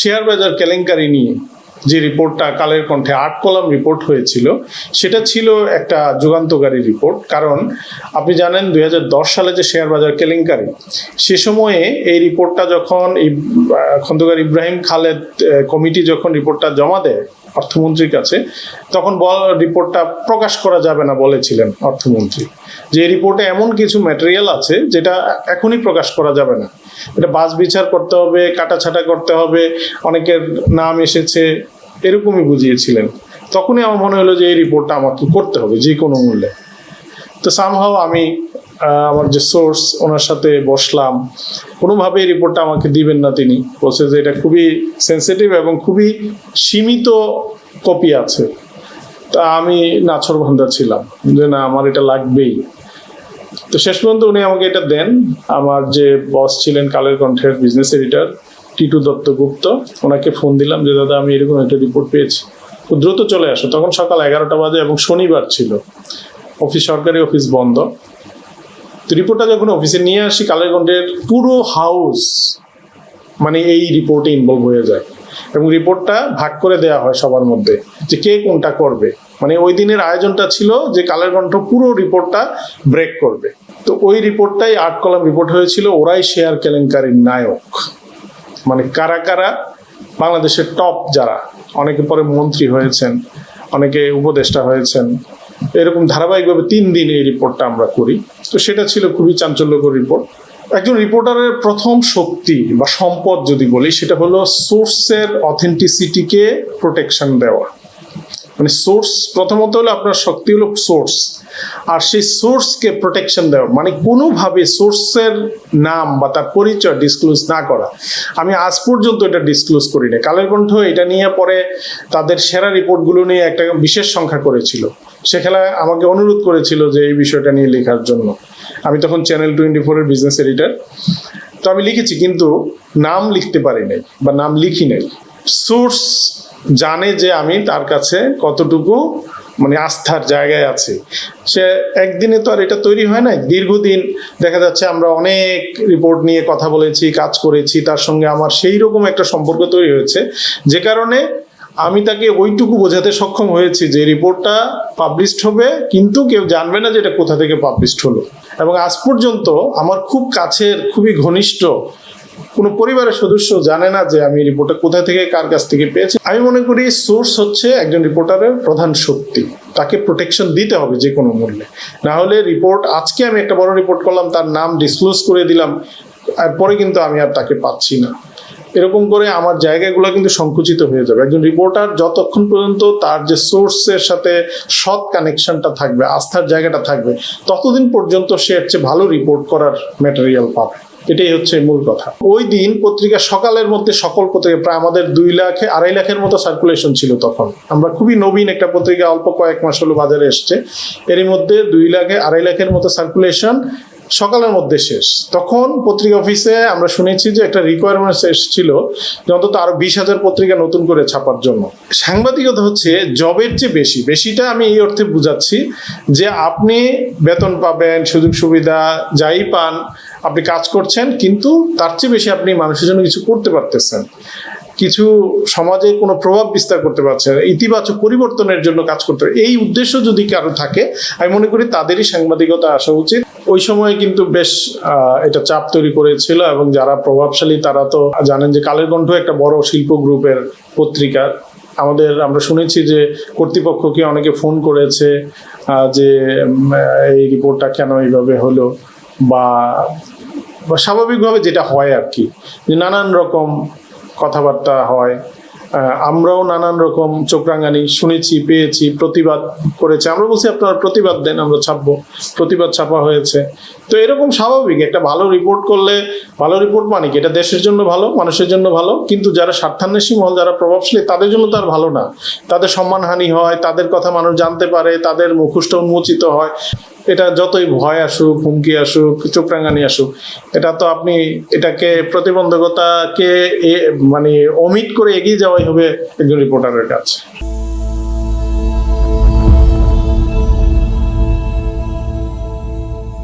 Share বাজার কেলেঙ্কারি নিয়ে যে রিপোর্টটা কালের কণ্ঠে আট কলাম রিপোর্ট হয়েছিল, সেটা ছিল একটা যুগান্তকারী রিপোর্ট। কারণ আপনি জানেন দুই হাজার দশ সালে যে শেয়ার বাজার কেলেঙ্কারি, সে সময়ে এই রিপোর্টটা যখন খন্দকার ইব্রাহিম খালেদ কমিটি যখন রিপোর্টটা জমা দেয় অর্থমন্ত্রীর কাছে, তখন বল, রিপোর্টটা প্রকাশ করা যাবে না বলেছিলেন অর্থমন্ত্রী। যে রিপোর্টে এমন কিছু ম্যাটেরিয়াল আছে যেটা এখনই প্রকাশ করা যাবে না। এটা বাস বিচার করতে হবে, কাটাছাটা করতে হবে, অনেকের নাম এসেছে, এরকমই বুঝিয়েছিলেন। তখনই আমার মনে হলো যে এই রিপোর্টটা আমাকে করতে হবে, যে কোনো মূল্যে। তো সামহাও আমি আমার যে সোর্স ওনার সাথে বসলাম। কোনোভাবে এই রিপোর্টটা আমাকে দিবেন না তিনি। বলছে যে এটা খুবই সেন্সিটিভ এবং খুবই সীমিত কপি আছে। তা আমি নাছর ভান্দা ছিলাম। যে না, আমার এটা লাগবেই। তো শেষ পর্যন্ত উনি আমাকে এটা দেন। আমার যে বস ছিলেন কালের কণ্ঠের বিজনেস এডিটর টিটু দত্তগুপ্ত, ওনাকে ফোন দিলাম যে, দাদা, আমি এরকম একটা রিপোর্ট পেয়েছি। দ্রুত চলে আসো। তখন সকাল এগারোটা বাজে এবং শনিবার ছিল। অফিস সরকারি, অফিস বন্ধ। তো রিপোর্টটা যখন অফিসে নিয়ে আসি, কালের কণ্ঠের পুরো হাউস মানে এই রিপোর্টে ইনভলভ হয়ে যায়। এবং রিপোর্টটা ভাগ করে দেওয়া হয় সবার মধ্যে যে কে কোনটা করবে। মানে ওই দিনের আয়োজনটা ছিল যে কালের কণ্ঠ পুরো রিপোর্টটা ব্রেক করবে। তো ওই রিপোর্টটাই আট কলাম রিপোর্ট হয়েছিল, ওরাই শেয়ার কেলেঙ্কারির নায়ক। মানে কারা কারা? বাংলাদেশের টপ যারা। অনেকে পরে মন্ত্রী হয়েছেন, অনেকে উপদেষ্টা হয়েছেন। এরকম ধারাবাহিকভাবে তিন দিন এই রিপোর্টটা আমরা করি। তো সেটা ছিল খুবই চাঞ্চল্যকর রিপোর্ট একজন রিপোর্টারের প্রথম শক্তি বা সম্পদ যদি বলি, সেটা হলো সোর্সের অথেন্টিসিটিকে প্রোটেকশন দেওয়া। মানে সোর্স প্রথমত হলো আপনার শক্তি হলো সোর্স আর সেই সোর্সকে প্রোটেকশন দেওয়া মানে কোনোভাবে সোর্সের নাম বা তার পরিচয় ডিসক্লোজ না করা। আমি আজ পর্যন্ত এটা ডিসক্লোজ করি না কালের কণ্ঠ এটা নিয়ে পরে তাদের সেরা রিপোর্টগুলো নিয়ে একটা বিশেষ সংখ্যা করেছিল। সেখানে আমাকে অনুরোধ করেছিল যে এই বিষয়টা নিয়ে লেখার জন্য। আমি তখন চ্যানেল টোয়েন্টি ফোরের বিজনেস এডিটর তো আমি লিখেছি, কিন্তু নাম লিখতে পারি নাই বা নাম লিখি নাই। সোর্স জানে যে আমি তার কাছে কতটুকু মানে আস্থার জায়গায় আছে। সে একদিনে তো আর এটা তৈরি হয় না দীর্ঘদিন দেখা যাচ্ছে আমরা অনেক রিপোর্ট নিয়ে কথা বলেছি, কাজ করেছি, তার সঙ্গে আমার সেই রকম একটা সম্পর্ক তৈরি হয়েছে। যে কারণে আমি তাকে ওইটুকু বোঝাতে সক্ষম হয়েছি যে রিপোর্টটা পাবলিশড হবে, কিন্তু কেউ জানবে না যে এটা কোথা থেকে পাবলিশড হলো। এবং আজ পর্যন্ত আমার খুব কাছের, খুবই ঘনিষ্ঠ কোনো পরিবারের সদস্য জানে না যে আমি রিপোর্টার কোথা থেকে কার কাছ থেকে পেয়েছি। আমি মনে করি সোর্স হচ্ছে একজন রিপোর্টারের প্রধান শক্তি। তাকে প্রোটেকশন দিতে হবে যে কোনো মূল্যে। না হলে রিপোর্ট আজকে আমি একটা বড় রিপোর্ট করলাম, তার নাম ডিসক্লোজ করে দিলাম আর পরে কিন্তু আমি আর তাকে পাচ্ছি না। এরকম করে আমার জায়গাগুলো কিন্তু সংকুচিত হয়ে যাবে। একজন রিপোর্টার যতক্ষণ পর্যন্ত তার যে সোর্সের সাথে সৎ কানেকশনটা থাকবে, আস্থার জায়গাটা থাকবে, ততদিন পর্যন্ত সে হচ্ছে ভালো রিপোর্ট করার ম্যাটেরিয়াল পাবে। এটাই হচ্ছে মূল কথা। ওই দিন পত্রিকা সকালের মধ্যে সকল পত্রিকা, প্রায় আমাদের দুই লাখে, আড়াই লাখের মতো সার্কুলেশন ছিল তখন। আমরা খুবই নবীন একটা পত্রিকা অল্প কয়েক মাস হলো বাজারে এসছে। এরই মধ্যে দুই লাখে, আড়াই লাখের মতো সার্কুলেশন সকালের মধ্যে শেষ। তখন পত্রিকা অফিসে আমরা শুনেছি যে একটা রিকোয়ারমেন্ট যে অন্তত আরও বিশ হাজার পত্রিকা নতুন করে ছাপার জন্য। সাংবাদিকতা হচ্ছে জবের চেয়ে বেশি। বেশিটা আমি এই অর্থে বুঝাচ্ছি যে আপনি বেতন পাবেন, সুযোগ সুবিধা যাই পান, আপনি কাজ করছেন, কিন্তু তার চেয়ে বেশি আপনি মানুষের জন্য কিছু করতে পারতেছেন। কিছু সমাজে কোনো প্রভাব বিস্তার করতে পারছে ইতিবাচক পরিবর্তনের জন্য কাজ করতে এই উদ্দেশ্য যদি কারও থাকে, আমি মনে করি তাদেরই সাংবাদিকতা আসা উচিত। ওই সময় কিন্তু বেশ এটা চাপ তৈরি করেছিল এবং যারা প্রভাবশালী তারা তো জানেন যে কালের কণ্ঠ একটা বড় শিল্প গ্রুপের পত্রিকা। আমাদের, আমরা শুনেছি যে কর্তৃপক্ষকে অনেকে ফোন করেছে যে এই রিপোর্টটা কেন এইভাবে হলো বা স্বাভাবিকভাবে যেটা হয় আর কি, যে নানান রকম কথাবার্তা হয়। আমরাও নানান রকম চোখরাঙানি শুনেছি, পেয়েছি, প্রতিবাদ করেছে। আমরা বলছি, আপনারা প্রতিবাদ দেন, আমরা ছাপবো। প্রতিবাদ ছাপা হয়েছে। তো এরকম স্বাভাবিক, একটা ভালো রিপোর্ট করলে, ভালো রিপোর্ট মানে কি? এটা দেশের জন্য ভালো, মানুষের জন্য ভালো? কিন্তু যারা স্বার্থান্বেষী মহল, যারা প্রভাবশালী, তাদের জন্য তো আর ভালো না। তাদের সম্মানহানি হয়, তাদের কথা মানুষ জানতে পারে, তাদের মুখোশটা উন্মোচিত হয়। এটা যতই ভয় আসুক, হুমকি আসুক চোখরাঙানি আসুক, এটা তো আপনি এটাকে প্রতিবন্ধকতাকে মানে অমিট করে এগিয়ে যাওয়াই হবে একজন রিপোর্টারের কাছে।